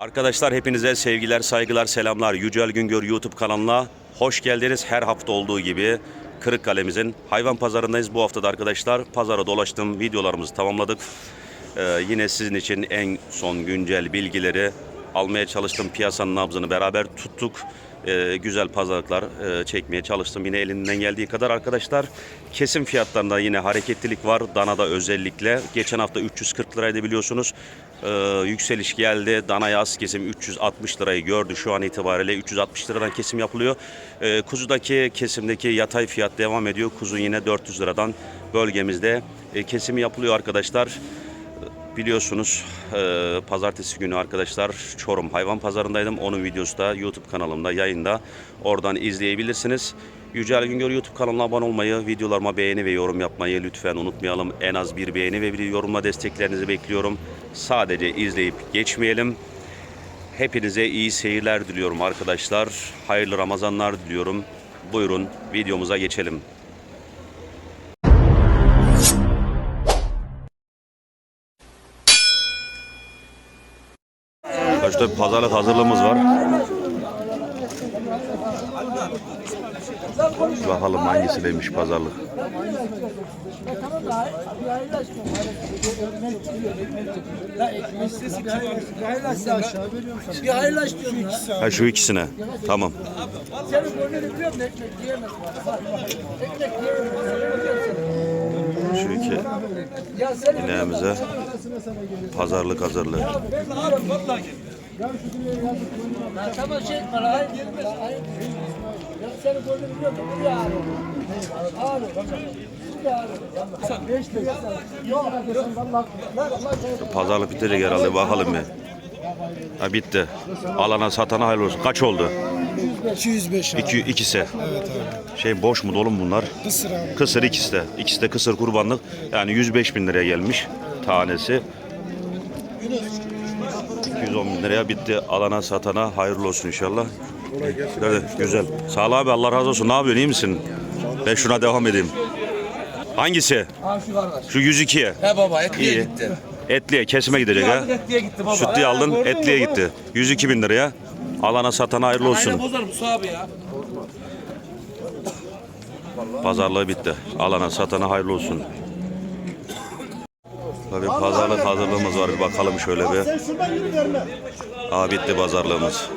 Arkadaşlar hepinize sevgiler, saygılar, selamlar. Yücel Güngör YouTube kanalına hoş geldiniz. Her hafta olduğu gibi Kırıkkale'mizin hayvan pazarındayız. Bu hafta da arkadaşlar pazara dolaştım. Videolarımızı tamamladık. Ee, yine sizin için en son güncel bilgileri almaya çalıştım. Piyasanın nabzını beraber tuttuk. Ee, güzel pazarlıklar e, çekmeye çalıştım. Yine elinden geldiği kadar arkadaşlar. Kesim fiyatlarında yine hareketlilik var. Dana'da özellikle. Geçen hafta 340 liraydı biliyorsunuz. Ee, yükseliş geldi. Dana yaz kesim 360 lirayı gördü. Şu an itibariyle 360 liradan kesim yapılıyor. Ee, kuzudaki kesimdeki yatay fiyat devam ediyor. Kuzu yine 400 liradan bölgemizde e, kesim yapılıyor arkadaşlar. Biliyorsunuz e, pazartesi günü arkadaşlar Çorum Hayvan Pazarındaydım. Onun videosu da YouTube kanalımda yayında. Oradan izleyebilirsiniz. Yücel Güngör YouTube kanalına abone olmayı, videolarıma beğeni ve yorum yapmayı lütfen unutmayalım. En az bir beğeni ve bir yorumla desteklerinizi bekliyorum. Sadece izleyip geçmeyelim. Hepinize iyi seyirler diliyorum arkadaşlar. Hayırlı Ramazanlar diliyorum. Buyurun videomuza geçelim. Arkadaşlar pazarlık hazırlığımız var. Bakalım hangisiymiş pazarlık. Ya. Ha şu ikisine. Tamam. Şu iki Ya ineğimize pazarlık hazırlığı. Ya tamam şey etme lan. Hayır. Ağrı. Ağrı. Beş. Yok. Vallahi. Vallahi. Pazarlık bitecek herhalde bakalım bir. Ha bitti. Alana satana hayırlı olsun. Kaç oldu? 205 abi. İki, ikisi. Evet abi. Şey boş mu dolu mu bunlar? Kısır abi. Kısır ikisi de. İkisi de kısır kurbanlık. Yani 105 bin liraya gelmiş tanesi. 210 bin liraya bitti. Alana satana hayırlı olsun inşallah. Evet, güzel. Sağ ol abi Allah razı olsun. Ne yapıyorsun iyi misin? Ben şuna devam edeyim. Hangisi? Ha şu kardeş. Şu 102'ye. He baba etliye İyi. gitti. Etliye kesime gidecek ha. Etliye gitti baba. Sütlüye aldın etliye gitti. 102 bin liraya. Alana satana hayırlı Aynen olsun. bozar Musa abi ya. Pazarlığı bitti. Alana satana hayırlı olsun. Tabii pazarlık hazırlığımız var. Bir bakalım şöyle bir. Aa bitti pazarlığımız.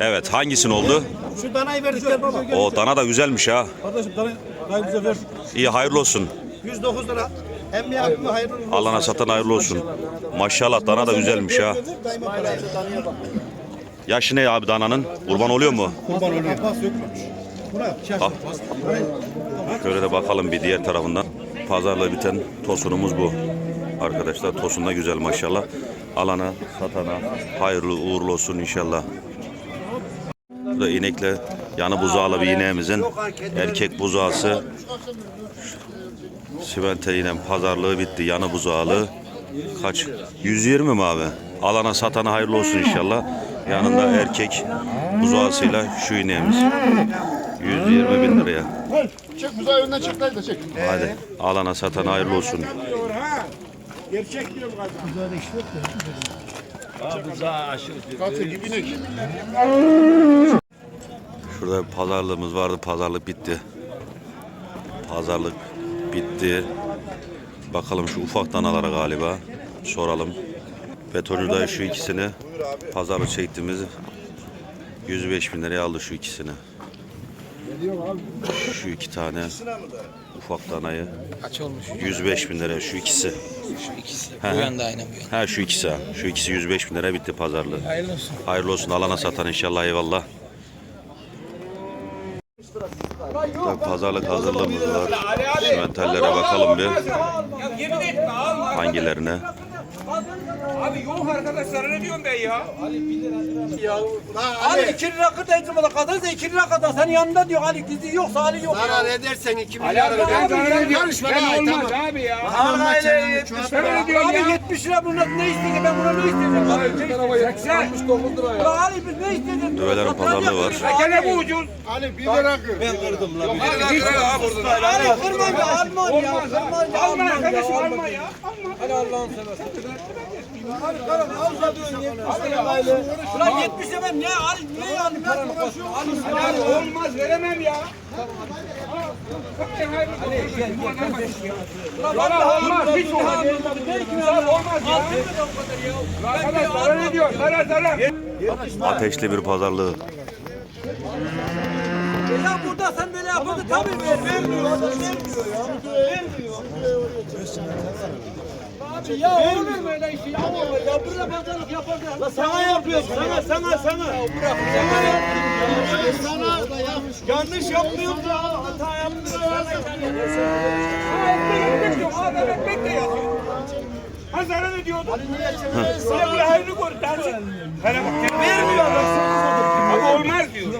Evet hangisinin oldu? Şu danayı verdik gel baba. O dana da güzelmiş ha. Kardeşim danayı danayı bize ver. İyi hayırlı olsun. 109 lira. Hem mi yapma hayırlı olsun. Alana satan hayırlı olsun. Maşallah dana da güzelmiş ha. Yaşı ne abi dananın? Kurban oluyor mu? Kurban oluyor. Şaş. Ah. Şöyle de bakalım bir diğer tarafından. Pazarla biten tosunumuz bu. Arkadaşlar tosun da güzel maşallah. Alana, satana hayırlı uğurlu olsun inşallah. Bu da inekle yanı buzağlı bir ineğimizin erkek buzağısı. Simente inen pazarlığı bitti. Yanı buzağlı. Kaç? 120 mi abi? Alana satana hayırlı olsun inşallah. Yanında erkek buzağısıyla şu ineğimiz. 120 bin liraya. Çek buzağı önden çek da çek. Hadi alana satana hayırlı olsun. Katı gibi inek. Şurada bir pazarlığımız vardı. Pazarlık bitti. Pazarlık bitti. Bakalım şu ufak danalara galiba. Soralım. Betoncu dayı şu ikisini pazarlık çektiğimiz 105 bin liraya aldı şu ikisini. Şu iki tane ufak danayı Kaç olmuş? 105 bin liraya şu ikisi. Şu ikisi. He. Bu yanda aynen bu yanda. Ha şu ikisi. Şu ikisi 105 bin lira bitti pazarlığı. Hayırlı olsun. Hayırlı olsun alana satan inşallah eyvallah. Pazarlık hazırlığımız var. Simentallere bakalım bir. Hangilerine? Abi yok arkadaşlar ne diyorum ben ya? Ali 2 lira kadar eğitim ala kadar da 2 lira kadar senin yanında diyor Ali dizi yok Ali yok. Zarar edersen 2 Ali milyar abi öder. ben Yarışma ben olmaz tamam. abi ya. İle 70 Ben öyle diyorum Abi ya. 70 lira buna ne istedi ben buna ne isteyeceğim? Abi, 80. 69 lira ya. Ali biz ne isteyeceğiz? Düvelerin pazarlığı var. Gene bu ucuz. Ali 1 lira kır. Yok abi hiç abi burada. Ali kırma ya Alman ya. Olmaz Kırma abi. ya Alma Alman ya. arkadaşım Alman. alma ya. Alma. Hadi Allah'ın seversen. Ulan 70 ben ne al ne yani Yani olmaz veremem ya. Valla olmaz hiç olmaz. Olmaz ya. Arkadaş zarar ediyor. Zarar zarar. Ateşli bir pazarlığı. Ya burada sen böyle yapmadın tabii ver, vermiyor. Adam vermiyor ya. Vermiyor. Abi ya olur mu öyle iş ya? Ya burada pazarlık yapar da. sana yapıyor. Sana sana sana. Ya bırak. Sana yapıyor. Sana yanlış yapmıyor da hata yapmıyor. Adam ekmek de yazıyor. Ha zarar ediyordu. Sana bir hayrını gör dersin. Vermiyor Ama olmaz diyor.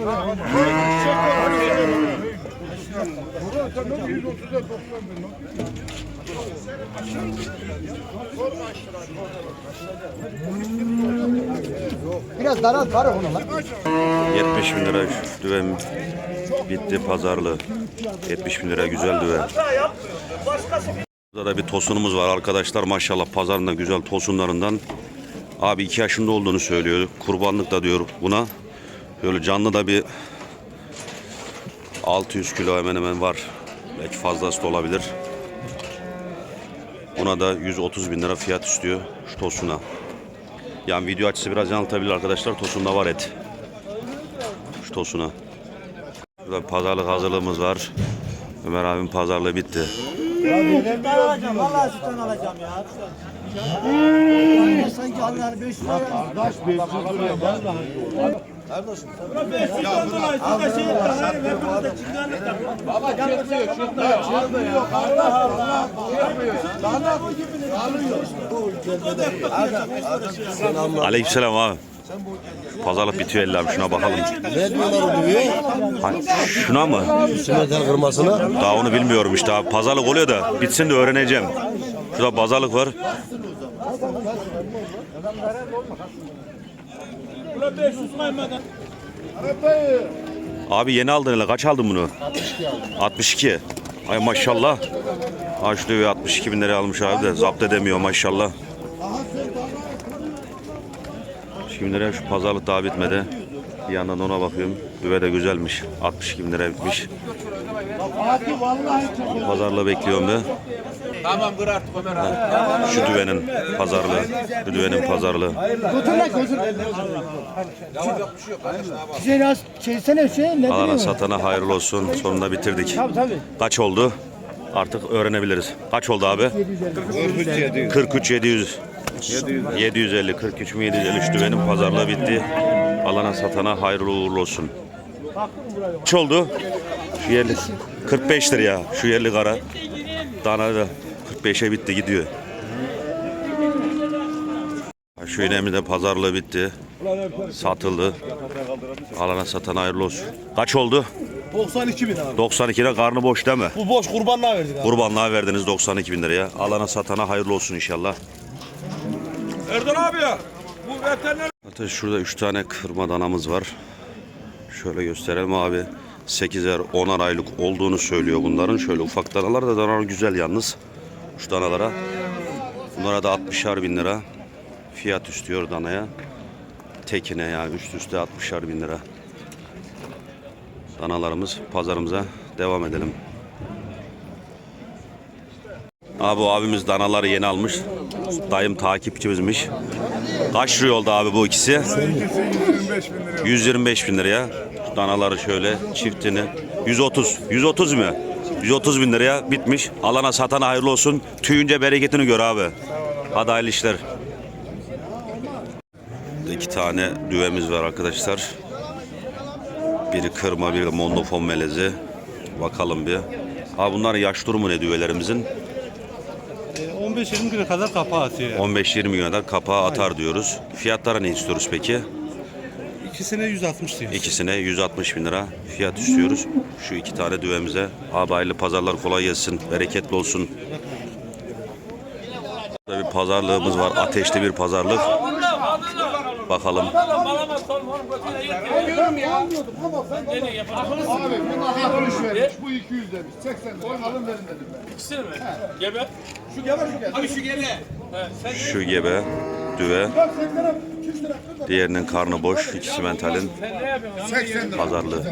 Biraz darat var onun lan. 70 bin lira düven bitti pazarlığı. 70 bin lira güzel düve. Burada da bir tosunumuz var arkadaşlar maşallah pazarında güzel tosunlarından. Abi 2 yaşında olduğunu söylüyor. Kurbanlık da diyor buna. Böyle canlı da bir 600 kilo hemen hemen var. Belki fazlası da olabilir. Buna da 130 bin lira fiyat istiyor şu tosuna. Yani video açısı biraz yanıltabilir arkadaşlar. Tosunda var et. Şu tosuna. Burada bir pazarlık hazırlığımız var. Ömer abim pazarlığı bitti. Sütten alacağım. Vallahi sütten alacağım ya. Sanki Allah'ın 500 lira. Kardeş 500 lira. Aleykümselam abi. Pazarlık bitiyor elle abi şuna bakalım. Ne diyorlar oluyor? Hani şuna mı? Simental kırmasına. Daha onu bilmiyorum işte abi. Pazarlık oluyor da bitsin de öğreneceğim. Şurada pazarlık var. Abi yeni aldın hele. Kaç aldın bunu? 62. Ay maşallah. Ha şu düve 62 bin liraya almış abi de zapt edemiyor maşallah. 62 bin liraya şu pazarlık daha bitmedi. Bir yandan ona bakıyorum. Düve de güzelmiş. 62 bin liraya bitmiş. Pazarlığı bekliyorum da. Tamam dur artık Ömer abi. Şu düvenin pazarlığı. Şu düvenin pazarlığı. Güzel çeysene şey ne Alana satana hayırlı olsun. Sonunda bitirdik. Kaç oldu? Artık öğrenebiliriz. Kaç oldu abi? 43 700. 750 43 mü 750 şu düvenin pazarlığı bitti. Alana satana hayırlı uğurlu olsun. Kaç oldu? Şu yerli 45'tir ya. Şu yerli kara. Dana da 45'e bitti gidiyor. Şu ineğimiz de pazarlığı bitti. Satıldı. Alana satan hayırlı olsun. Kaç oldu? 92 bin abi. 92'de karnı boş değil mi? Bu boş kurbanlığa verdik abi. Kurbanlığa verdiniz 92 bin liraya. Alana satana hayırlı olsun inşallah. Erdal abi ya. Bu veteriner Zaten şurada 3 tane kırma danamız var. Şöyle gösterelim abi. 8'er 10'ar aylık olduğunu söylüyor bunların. Şöyle ufak danalar da danalar güzel yalnız. Şu danalara. Bunlara da 60'ar bin lira. Fiyat istiyor danaya. Tekine yani üst üste 60'ar bin lira. Danalarımız pazarımıza devam edelim. Abi bu abimiz danaları yeni almış. Dayım takipçimizmiş. Kaç liraya oldu abi bu ikisi? 125 bin liraya. Şu danaları şöyle çiftini. 130. 130 mu? 130 bin liraya bitmiş. Alana satana hayırlı olsun. Tüyünce bereketini gör abi. Hadi hayırlı işler. İki tane düvemiz var arkadaşlar. Biri kırma, biri mondofon melezi. Bakalım bir. Abi bunların yaş durumu ne düvelerimizin? 15-20 güne kadar kapağı atıyor. yani. 15-20 güne kadar kapağı atar diyoruz. Fiyatlara ne istiyoruz peki? İkisine 160 diyor. İkisine 160 bin lira fiyat istiyoruz. Şu iki tane düvemize. Abi hayırlı pazarlar kolay gelsin. Bereketli olsun. Burada bir pazarlığımız var. Ateşli bir pazarlık. Bakalım. Abi bunlar 60 vermiş. Bu 200 demiş. 80 demiş. Alın verin dedim ben. Gebe. Şu gebe. Abi şu gebe. Şu gebe düve. Diğerinin karnı boş. İkisi mentalin 80 lira. pazarlığı.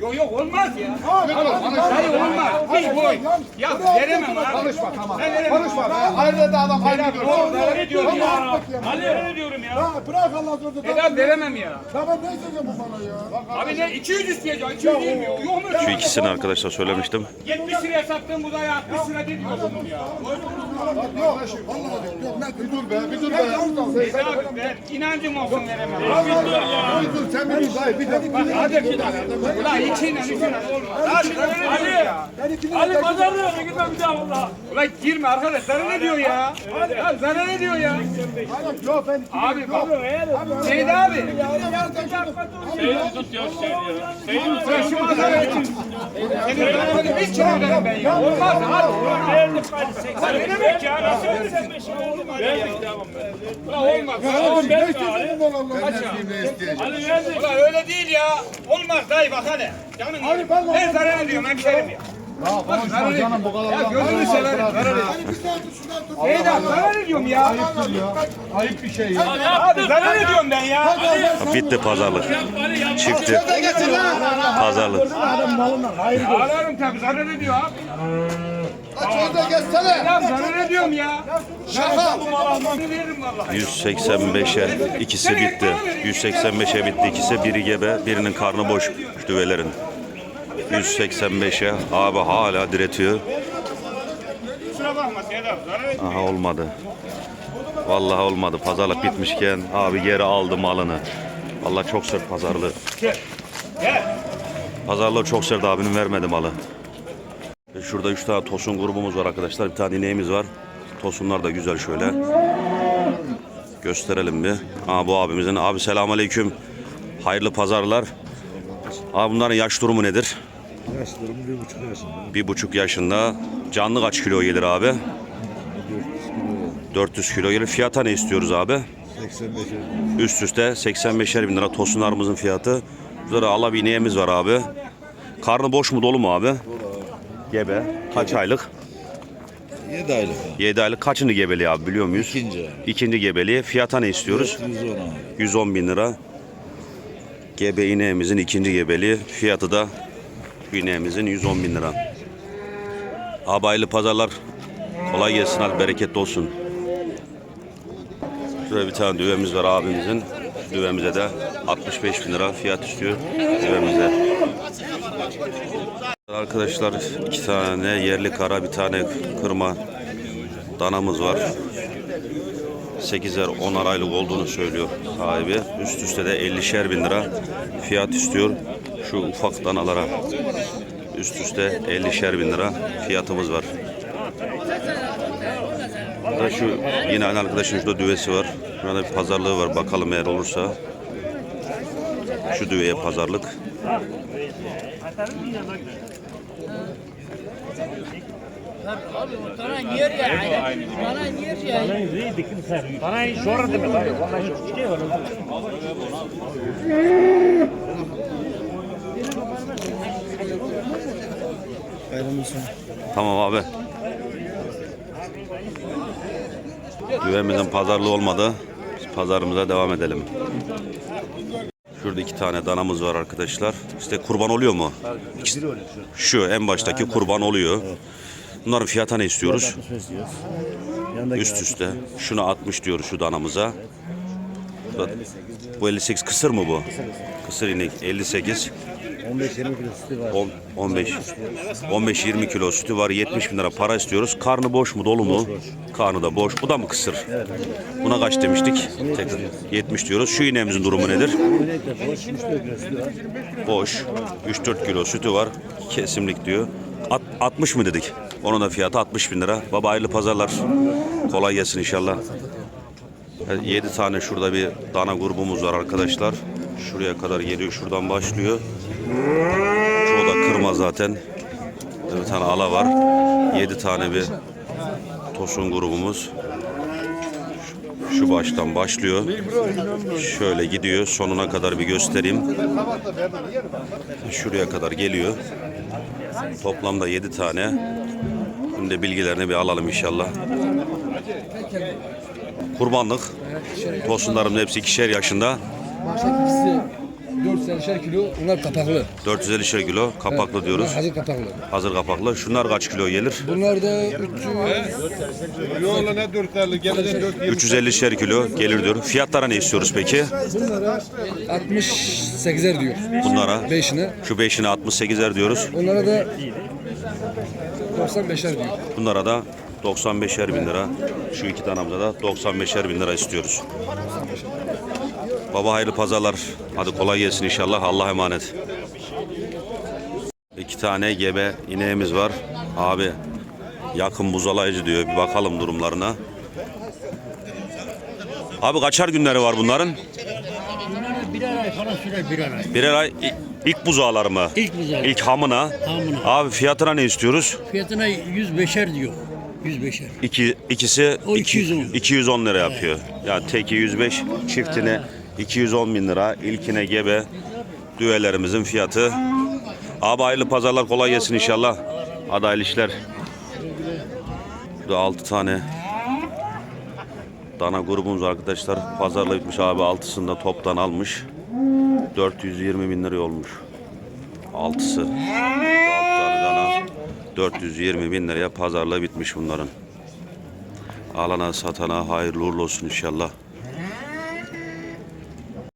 Yok yok olmaz ya. Hayır olmaz. Bir boy. Ya veremem abi. Konuşma tamam. Ben veremem. Konuşma. Hayırlı da adam Oğlum diyor. ne diyorum ya? Ali ne diyorum ya? Bırak Allah sözü. Eda veremem ya. Tamam ne isteyeceğim bu bana ya? Abi ne 200 isteyeceğim. 200 değil mi? Yok mu? Şu ikisini arkadaşlar söylemiştim. 70 liraya sattığım budaya 60 lira değil bunun ya. Yok. Vallahi yok. Ne bir dur be. Bir dur be. Eda abi ver. İnancım olsun veremem. Bir dur sen bir dur. Hayır bir dur. Hadi Ulan ikiyle üçüyle olmaz. Hadi Ali. Ali pazarlıyor. Gitme bir daha valla. Ulan girme arkadaş. Sana ne diyor ya? Ya sana ne diyor ya? Yok ben Abi bak. Seydi abi. Sen şu pazara için. Senin öğretmenin bir kere öderim ben ya. Olmaz abi. Lan ne demek ya? Nasıl öderim? Ulan olmaz. Ulan Ne isteyeceğim bu Allah? Ben ne isteyeceğim? Ulan öyle değil ya. Olmaz dayı bak hadi. Canım ben zarar ediyorum hemşerim ya. Ya konuşma canım bu kadar. Ya gözünü severim zarar ediyorum. Zarar ya. Ayıp bir şey ya. Abi zarar ediyorum ben ya. Bitti pazarlık. Çıktı. Pazarlık. Ağlarım tabii zarar ediyor abi. Şurada geçsene. Ya zarar ediyorum ya. Şaka. Veririm vallahi. 185'e ikisi bitti. 185'e bitti ikisi. Biri gebe, birinin karnı boş düvelerin. 185'e abi hala diretiyor. Aha olmadı. Vallahi olmadı. Pazarlık bitmişken abi geri aldı malını. Vallahi çok sert pazarlığı. Gel. Pazarlığı çok sert abinin vermedi malı. E, Şurada üç tane tosun grubumuz var arkadaşlar. Bir tane ineğimiz var. Tosunlar da güzel şöyle. Gösterelim bir. Aa, bu abimizin. Abi selamünaleyküm. Hayırlı pazarlar. Abi bunların yaş durumu nedir? Yaş durumu bir buçuk yaşında. Bir buçuk yaşında. Canlı kaç kilo gelir abi? 400 kilo gelir. Fiyata ne istiyoruz abi? 85 Üst üste 85'er bin lira tosunlarımızın fiyatı. Burada da ala bir ineğimiz var abi. Karnı boş mu dolu mu abi? Gebe. Kaç aylık? 7 aylık. 7 aylık. Kaçını gebeli abi biliyor muyuz? İkinci. İkinci gebeliği. Fiyata ne istiyoruz? 110 abi. 110 bin lira. Gebe ineğimizin ikinci gebeliği. Fiyatı da ineğimizin 110 bin lira. Abi hayırlı pazarlar. Kolay gelsin abi bereketli olsun. Şurada bir tane düvemiz var abimizin. Düvemize de 65 bin lira fiyat istiyor düvemize. Arkadaşlar iki tane yerli kara bir tane kırma danamız var. 8'er 10'ar aylık olduğunu söylüyor sahibi. Üst üste de 50'şer bin lira fiyat istiyor şu ufak danalara. Üst üste 50'şer bin lira fiyatımız var. Burada şu yine aynı arkadaşın şurada düvesi var. Burada bir pazarlığı var bakalım eğer olursa. Şu düveye pazarlık. Tamam abi. Düvemizin pazarlığı olmadı. Biz pazarımıza devam edelim. Şurada iki tane danamız var arkadaşlar. İşte kurban oluyor mu? Şu en baştaki kurban oluyor. Bunların fiyatı ne istiyoruz? Üst üste. Şuna 60 diyoruz şu danamıza. Bu 58 kısır mı bu? Kısır inek 58. 15-20 kilo sütü var. 10, 15 15 20 kilo sütü var 70 bin lira para istiyoruz. Karnı boş mu dolu mu? Karnı da boş. Bu da mı kısır? Buna kaç demiştik? Tekrar 70 diyoruz. Şu ineğimizin durumu nedir? Böylelikle boş 3-4 kilo sütü var. Boş. 3-4 kilo sütü var. Kesimlik diyor. At- 60 mı dedik? Onun da fiyatı 60 bin lira. Baba hayırlı pazarlar. Kolay gelsin inşallah. 7 tane şurada bir dana grubumuz var arkadaşlar. Şuraya kadar geliyor. Şuradan başlıyor. Çoğu da kırma zaten. Bir tane ala var. 7 tane bir tosun grubumuz. Şu- baştan başlıyor. Şöyle gidiyor. Sonuna kadar bir göstereyim. Şuraya kadar geliyor. Toplamda 7 tane. Şimdi bilgilerini bir alalım inşallah. Kurbanlık. Tosunlarımın hepsi ikişer yaşında. İkisi 450 kilo. Onlar kapaklı. 450 kilo kapaklı diyoruz. Bunlar hazır kapaklı. Hazır kapaklı. Şunlar kaç kilo gelir? Bunlar da 300 Yoğla ne 450 gelecek 350 kilo gelir diyor. Fiyatlara ne istiyoruz peki? bunlara 68'er diyor. Bunlara Beşine. şu 5'ine 68'er diyoruz. Onlara da 95'er diyor. Bunlara da 95'er bin lira. Şu iki tanemize de 95'er bin lira istiyoruz. Baba hayırlı pazarlar. Hadi kolay gelsin inşallah. Allah'a emanet. İki tane gebe ineğimiz var. Abi yakın buzalayıcı diyor. Bir bakalım durumlarına. Abi kaçar günleri var bunların? Birer ay falan sürer birer ay. Birer ay ilk buzağlar mı? İlk buzağı. İlk hamına. Hamına. Abi fiyatına ne istiyoruz? Fiyatına 105'er diyor. 105'er. İki, ikisi O iki- 210. 210 lira yapıyor. Yani teki 105, çiftine 210 bin lira. İlkine gebe düvelerimizin fiyatı. Abi hayırlı pazarlar kolay gelsin inşallah. Hadi hayırlı işler. Burada 6 tane dana grubumuz arkadaşlar. Pazarla bitmiş abi altısını da toptan almış. 420 bin lira olmuş. Altısı. 6 tane dana. 420 bin liraya pazarla bitmiş bunların. Alana satana hayırlı uğurlu olsun inşallah.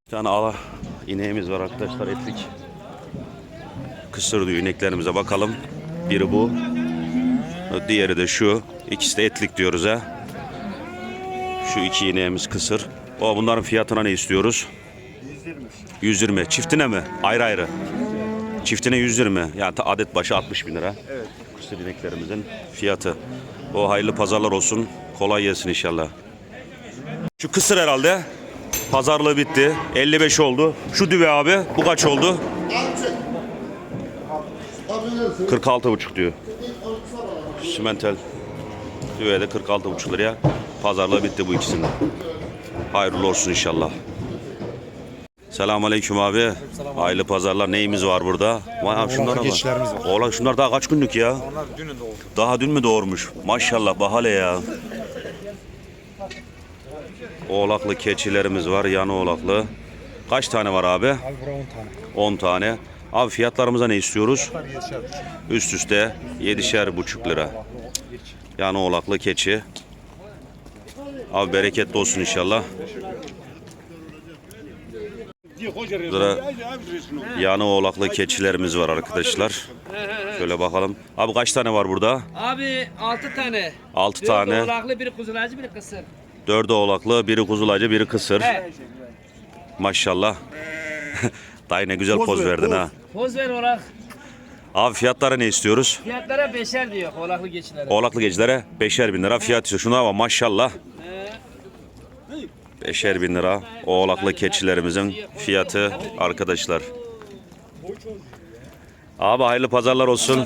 Bir tane ala ineğimiz var arkadaşlar etlik. Kısır diyor ineklerimize bakalım. Biri bu. Diğeri de şu. İkisi de etlik diyoruz ha. Şu iki ineğimiz kısır. O bunların fiyatına ne istiyoruz? 120. 120. Çiftine mi? Ayrı ayrı. Çiftine 120. Yani adet başı 60 bin lira. Evet. Kısır ineklerimizin fiyatı. O hayırlı pazarlar olsun. Kolay gelsin inşallah. Şu kısır herhalde. Pazarlığı bitti. 55 oldu. Şu düve abi. Bu kaç oldu? 46 buçuk diyor. Simentel düve de 46 buçuk liraya. Pazarlığı bitti bu ikisinin. Hayırlı olsun inşallah. Selamünaleyküm abi. Hayırlı pazarlar. Neyimiz var burada? Vay abi şunlara bak. Oğlan şunlar daha kaç günlük ya? Onlar dün doğurdu. Daha dün mü doğurmuş? Maşallah bahale ya. Oğlaklı keçilerimiz var. Yanı oğlaklı. Kaç tane var abi? Abi 10 tane. 10 tane. Abi fiyatlarımıza ne istiyoruz? Üst üste 7'şer buçuk lira. Yani oğlaklı keçi. Abi bereketli olsun inşallah. Burada yanı oğlaklı keçilerimiz var arkadaşlar. Şöyle bakalım. Abi kaç tane var burada? Abi 6 tane. 6 Biri tane. Oğlaklı, biri kuzulacı, biri kısır. Dördü oğlaklı, biri kuzulacı, biri kısır. He. Maşallah. Dayı ne güzel poz verdin ha. Poz ver oğlak. Abi fiyatlara ne istiyoruz? Fiyatlara beşer diyor oğlaklı geçilere. Oğlaklı gecilere beşer bin lira fiyat istiyor. Şuna ama maşallah. Beşer bin lira oğlaklı keçilerimizin fiyatı arkadaşlar. Abi hayırlı pazarlar olsun.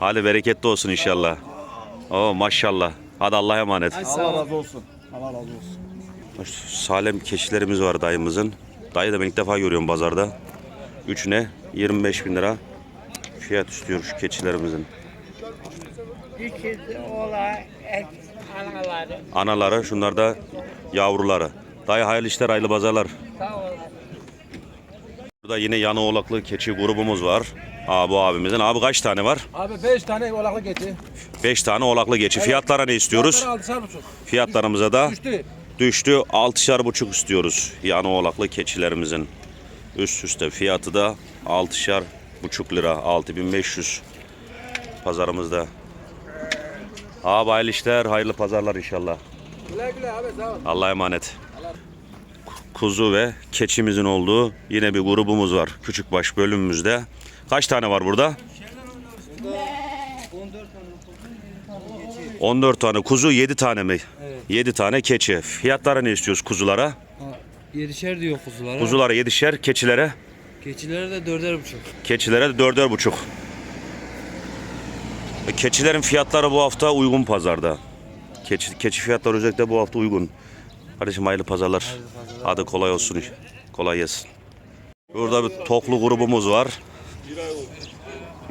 Hadi bereketli olsun inşallah. Oo maşallah. Hadi Allah'a emanet. Allah razı olsun. Allah razı olsun. Salem keçilerimiz var dayımızın. Dayı da ben ilk defa görüyorum pazarda. Üçüne 25 bin lira fiyat istiyor şu keçilerimizin. İkisi oğlak, anaları. Anaları şunlar da yavruları. Dayı hayırlı işler hayırlı pazarlar. Sağ ol. Burada yine yanı oğlaklı keçi grubumuz var. Aa, bu abimizin. Abi kaç tane var? Abi 5 tane oğlaklı geçi. 5 tane oğlaklı keçi. Fiyatlara ne istiyoruz? Fiyatlarımıza da Düştü. düştü. 6'şar buçuk istiyoruz. Yanı oğlaklı keçilerimizin. Üst üste fiyatı da 6'şar buçuk lira. 6500 pazarımızda. Abi hayırlı işler, hayırlı pazarlar inşallah. Güle güle abi sağ ol. Allah'a emanet. Kuzu ve keçimizin olduğu yine bir grubumuz var. Küçükbaş bölümümüzde. Kaç tane var burada? 14 tane kuzu, 7 tane mi? 7 tane keçi. Fiyatlara ne istiyoruz kuzulara? Yedişer diyor kuzulara. Kuzulara 7'şer, keçilere? Keçilere de dörder buçuk. Keçilere de 4'er buçuk. E, Keçilerin fiyatları bu hafta uygun pazarda. Keçi, keçi fiyatları özellikle bu hafta uygun. Kardeşim hayırlı pazarlar. Hadi kolay olsun. Kolay gelsin. Burada bir toklu grubumuz var.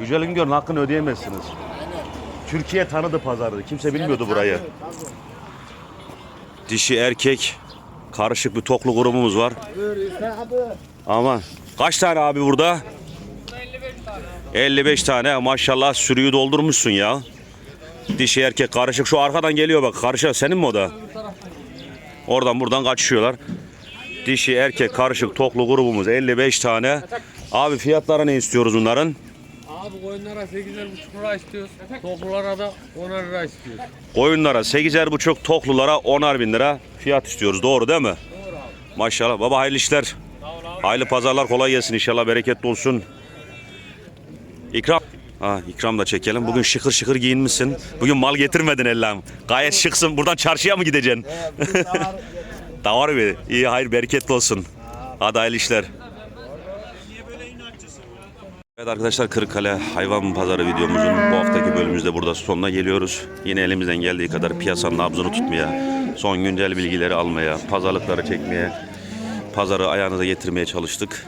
Yücel Üngör'ün hakkını ödeyemezsiniz. Türkiye tanıdı pazarı. Kimse bilmiyordu burayı. Dişi erkek karışık bir toklu grubumuz var. Ama kaç tane abi burada? 55 tane maşallah sürüyü doldurmuşsun ya. Dişi erkek karışık şu arkadan geliyor bak karışık senin mi o da? Oradan buradan kaçışıyorlar. Dişi erkek karışık toklu grubumuz 55 tane. Abi fiyatları ne istiyoruz bunların? Abi koyunlara 8,5 lira istiyoruz. Toplulara da 10 lira istiyoruz. Koyunlara 8'er buçuk, toklulara 10'ar bin lira fiyat istiyoruz. Doğru değil mi? Maşallah. Baba hayırlı işler. Hayırlı pazarlar kolay gelsin inşallah bereketli olsun. İkram. Ha, ikram da çekelim. Bugün şıkır şıkır giyinmişsin. Bugün mal getirmedin ellam. Gayet şıksın. Buradan çarşıya mı gideceksin? Davar mı? İyi hayır bereketli olsun. Hadi hayırlı işler. Evet arkadaşlar Kırıkkale hayvan pazarı videomuzun bu haftaki bölümümüzde burada sonuna geliyoruz. Yine elimizden geldiği kadar piyasanın nabzını tutmaya, son güncel bilgileri almaya, pazarlıkları çekmeye, pazarı ayağınıza getirmeye çalıştık.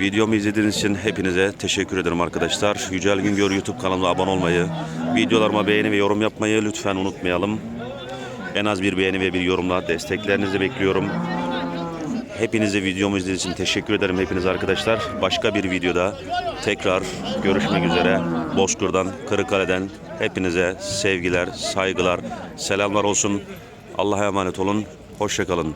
Videomu izlediğiniz için hepinize teşekkür ederim arkadaşlar. Yücel Güngör YouTube kanalıma abone olmayı, videolarıma beğeni ve yorum yapmayı lütfen unutmayalım. En az bir beğeni ve bir yorumla desteklerinizi bekliyorum. Hepinize videomu izlediğiniz için teşekkür ederim hepiniz arkadaşlar. Başka bir videoda tekrar görüşmek üzere. Bozkır'dan, Kırıkkale'den hepinize sevgiler, saygılar, selamlar olsun. Allah'a emanet olun. Hoşçakalın.